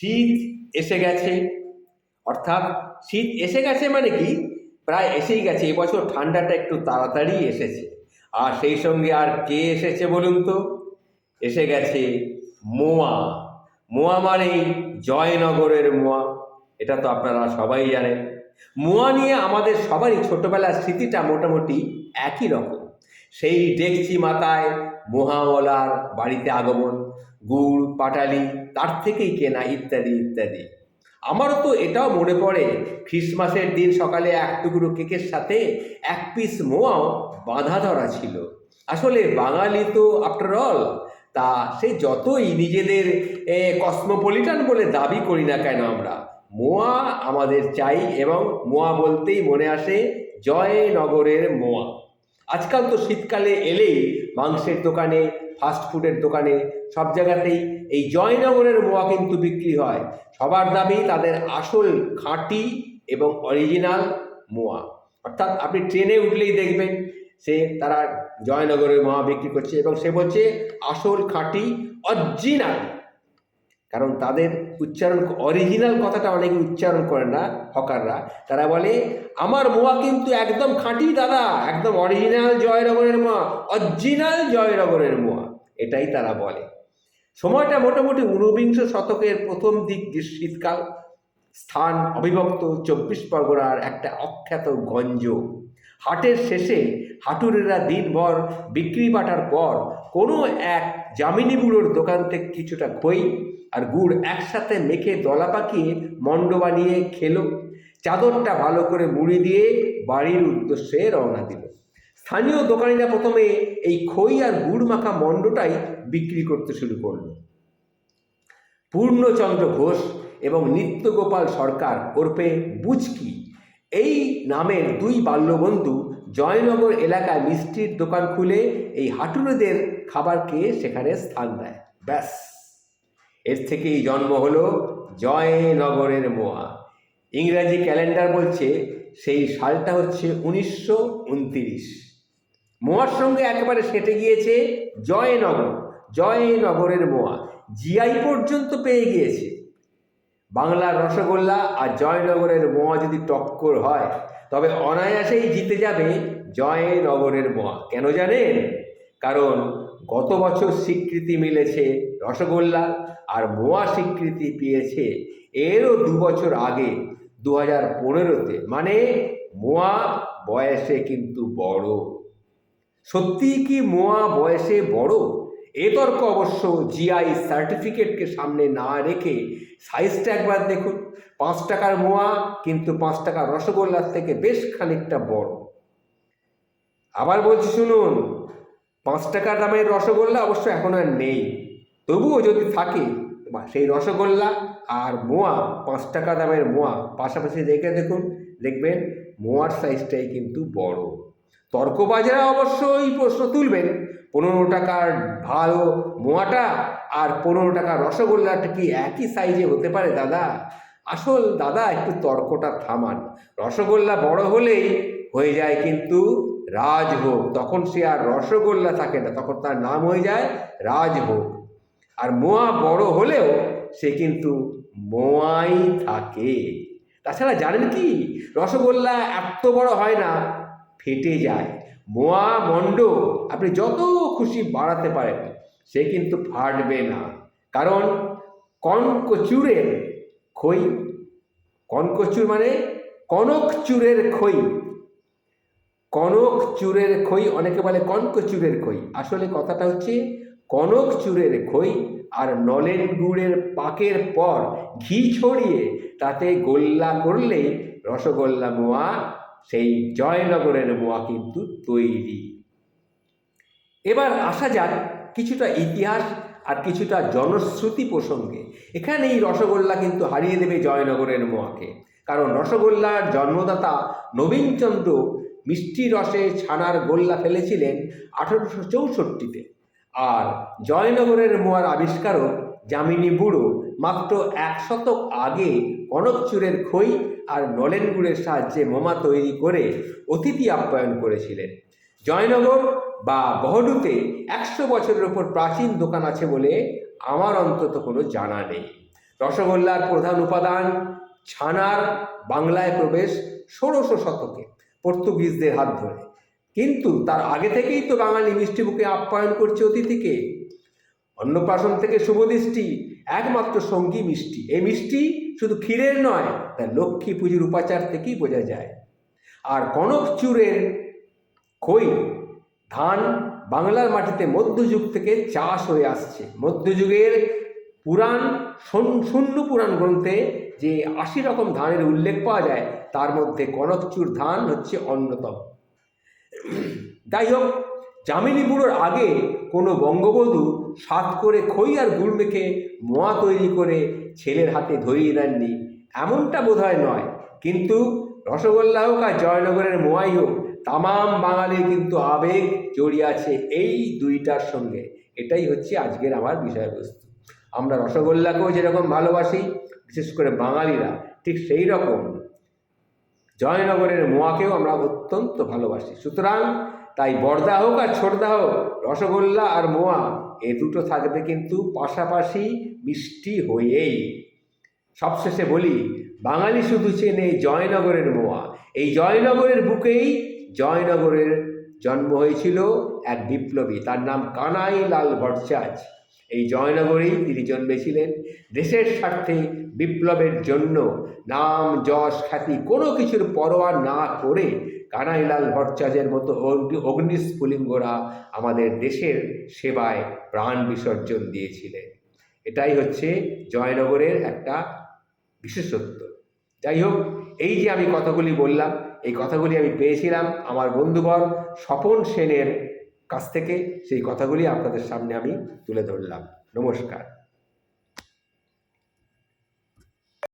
শীত এসে গেছে। অর্থাৎ শীত এসে গেছে মানে কি? প্রায় এসেই গেছে। এবছর ঠান্ডাটা একটু তাড়াতাড়ি এসেছে। আর সেই সঙ্গে আর কে এসেছে বলুন তো? এসে গেছে মোয়া। মোয়া মানেই জয়নগরের মোয়া। এটা তো আপনারা সবাই জানেন। মোয়া নিয়ে আমাদের সবারই ছোটবেলার স্মৃতিটা মোটামুটি একই রকম। সেই ডেকচি মাথায় মোহাওয়ালার বাড়িতে আগমন, গুড়, পাটালি, তার থেকেই কেনা ইত্যাদি ইত্যাদি। আমারও তো এটাও মনে পড়ে, খ্রিসমাসের দিন সকালে এক টুকরো কেকের সাথে এক পিস মোয়াও বাঁধা ধরা ছিল। আসলে বাঙালি তো আফটার অল তা সে যতই নিজেদের কসমোপলিটান বলে দাবি করি না কেন আমরা, মোয়া আমাদের চাই এবং মোয়া বলতেই মনে আসে জয়নগরের মোয়া। আজকাল তো শীতকালে এলেই মাংসের দোকানে ফাস্ট ফুডের দোকানে, সব জায়গাতেই এই জয়নগরের মোয়া কিন্তু বিক্রি হয়। সবার দাবি তাদের আসল খাঁটি এবং অরিজিনাল মোয়া। অর্থাৎ আপনি ট্রেনে উঠলেই দেখবেন সে তারা জয়নগরের মোয়া বিক্রি করছে এবং সে বলছে, আসল খাঁটি অরিজিনাল কারণ তাদের উচ্চারণ অরিজিনাল কথাটা অনেকে উচ্চারণ করে না, হকাররা। তারা বলে, আমার মোয়া কিন্তু একদম খাঁটি দাদা, একদম অরিজিনাল জয়নগরের মোয়া অরিজিনাল জয়নগরের মোয়া। এটাই তারা বলে। সময়টা মোটামুটি ঊনবিংশ শতকের প্রথম দিক শীতকাল স্থান অবিভক্ত, চব্বিশ পরগনার একটা অখ্যাত গঞ্জ। হাটের শেষে হাটুরেরা দিনভর বিক্রি বাটার পর কোনো এক জামিনী বুড়োর দোকান থেকে কিছুটা খই আর গুড় একসাথে মেখে দলা পাকিয়ে মণ্ড বানিয়ে খেলো। চাদরটা ভালো করে মুড়ি দিয়ে বাড়ির উদ্দেশ্যে রওনা দিল। স্থানীয় দোকানিরা প্রথমে এই খই আর গুড় মাখা মণ্ডটাই বিক্রি করতে শুরু করল। পূর্ণচন্দ্র ঘোষ এবং নিত্যগোপাল সরকার ওরপে বুচকি, এই নামের দুই বাল্যবন্ধু জয়নগর এলাকায় মিষ্টির দোকান খুলে এই হাটুরেদের খাবার খেয়ে সেখানে স্থান দেয়। ব্যাস। এর থেকেই জন্ম হলো জয়নগরের মোয়া। ইংরাজি ক্যালেন্ডার বলছে সেই সালটা হচ্ছে উনিশশো উনতিরিশ। মোয়ার সঙ্গে একেবারে সেটে গিয়েছে জয়নগর, জয়নগরের মোয়া। জিআই পর্যন্ত পেয়ে গিয়েছে। বাংলার রসগোল্লা আর জয়নগরের মোয়া যদি টক্কর হয়, তবে অনায়াসেই জিতে যাবে জয়নগরের মোয়া। কেন জানেন? কারণ গত বছর স্বীকৃতি মিলেছে রসগোল্লা আর মোয়া স্বীকৃতি পেয়েছে এরও দু বছর আগে দু হাজার পনেরোতে। মানে মোয়া বয়সে কিন্তু বড়। সত্যি কি মোয়া বয়সে বড়? এ তর্ক অবশ্য জিআই সার্টিফিকেটকে সামনে না রেখে সাইজটা একবার দেখুন। পাঁচ টাকার মোয়া কিন্তু পাঁচ টাকার রসগোল্লার থেকে বেশ খানিকটা বড়। আবার বলছি শুনুন পাঁচ টাকা দামের রসগোল্লা অবশ্য এখন আর নেই। তবুও যদি থাকে বা সেই রসগোল্লা আর মোয়া, পাঁচ টাকা দামের মোয়া, পাশাপাশি রেখে দেখুন, দেখবেন মোয়ার সাইজটাই কিন্তু বড়। তর্কবাজরা অবশ্যই প্রশ্ন তুলবেন, পনেরো টাকার ভালো মোয়াটা আর পনেরো টাকার রসগোল্লাটা কি একই সাইজে হতে পারে, দাদা? আসল দাদা, একটু তর্কটা থামান। রসগোল্লা বড় হলেই হয়ে যায় কিন্তু রাজভোগ তখন সে আর রসগোল্লা থাকে না, তখন তার নাম হয়ে যায় রাজভোগ আর মোয়া বড় হলেও সে কিন্তু মোয়াই থাকে। তাছাড়া জানেন কি? রসগোল্লা এত বড় হয় না, ফেটে যায়। মোয়া মণ্ড আপনি যত খুশি বাড়াতে পারেন, সে কিন্তু ফাটবে না। কারণ কনকচুরের খই, কনকচুর মানে কনক চুরের খই। কনক চুরের খই, অনেকে বলে কনক কনকচুরের খই। আসলে কথাটা হচ্ছে কনক চুরের খই আর নলেন গুড়ের পাকের পর ঘি ছড়িয়ে তাতে গোল্লা করলে রসগোল্লা মোয়া, সেই জয়নগরের মোয়া কিন্তু তৈরি। এবার আসা যাক কিছুটা ইতিহাস আর কিছুটা জনশ্রুতি প্রসঙ্গে। এখানে এই রসগোল্লা কিন্তু হারিয়ে দেবে জয়নগরের মোয়াকে। কারণ রসগোল্লার জন্মদাতা নবীনচন্দ্র মিষ্টি রসে ছানার গোল্লা ফেলেছিলেন আঠারোশো চৌষট্টিতে। আর জয়নগরের মোয়ার আবিষ্কারক যামিনী বুড়ো মাত্র এক শতক আগে কনকচুরের খই আর নলেন গুড়ের সাহায্যে মোমা তৈরি করে অতিথি আপ্যায়ন করেছিলেন। জয়নগর বা বহডুতে একশো বছরের ওপর প্রাচীন দোকান আছে বলে আমার অন্তত কোনো জানা নেই। রসগোল্লার প্রধান উপাদান ছানার বাংলায় প্রবেশ ষোড়শ শতকে। পর্তুগিজদের হাত ধরে। কিন্তু তার আগে থেকেই তো বাঙালি মিষ্টি মুখে আপ্যায়ন করছে অতিথিকে। অন্নপ্রাশন থেকে শুভদৃষ্টি একমাত্র সঙ্গী মিষ্টি। এই মিষ্টি শুধু ক্ষীরের নয়, তা লক্ষ্মী পুজোর উপাচার থেকেই বোঝা যায়। আর কনক চুরের খই, ধান বাংলার মাটিতে মধ্যযুগ থেকে চাষ হয়ে আসছে। মধ্যযুগের পুরাণ, শূন্য পুরাণ গ্রন্থে যে আশি রকম ধানের উল্লেখ পাওয়া যায়, তার মধ্যে কনকচুর ধান হচ্ছে অন্যতম। যাই হোক জামিনী বুড়োর আগে কোনো বঙ্গবধূ সাত করে খই আর গুড় মেখে মোয়া তৈরি করে ছেলের হাতে ধরিয়ে দেননি, এমনটা বোধহয় নয়। কিন্তু রসগোল্লা হোক আর জয়নগরের মোয়াই হোক, তামাম বাঙালির কিন্তু আবেগ জড়িয়ে আছে এই দুইটার সঙ্গে। এটাই হচ্ছে আজকের আমার বিষয়বস্তু। আমরা রসগোল্লাকেও যেরকম ভালোবাসি বিশেষ করে বাঙালিরা ঠিক সেই রকম জয়নগরের মোয়াকেও আমরা অত্যন্ত ভালোবাসি। সুতরাং তাই বড়দা হোক আর ছোটদা হোক, রসগোল্লা আর মোয়া, এ দুটো থাকবে কিন্তু পাশাপাশি মিষ্টি হয়েই। সবশেষে বলি, বাঙালি শুধু চেনে জয়নগরের মোয়া। এই জয়নগরের বুকেই জয়নগরের জন্ম হয়েছিল এক বিপ্লবী, তার নাম কানাই লাল ভট্টাচার্য। এই জয়নগরেই তিনি জন্মেছিলেন। দেশের স্বার্থে বিপ্লবের জন্য নাম, যশ, খ্যাতি কোনো কিছুর পরোয়া না করে কানাইলাল ভট্টাচার্যের মতো অগ্নি, অগ্নিস্ফুলিঙ্গরা আমাদের দেশের সেবায় প্রাণ বিসর্জন দিয়েছিলেন। এটাই হচ্ছে জয়নগরের একটা বিশেষত্ব। যাই হোক, এই যে আমি কথাগুলি বললাম, এই কথাগুলি আমি পেয়েছিলাম আমার বন্ধুবর স্বপন সেনের কাছ থেকে, সেই কথাগুলি আপনাদের সামনে আমি তুলে ধরলাম। নমস্কার।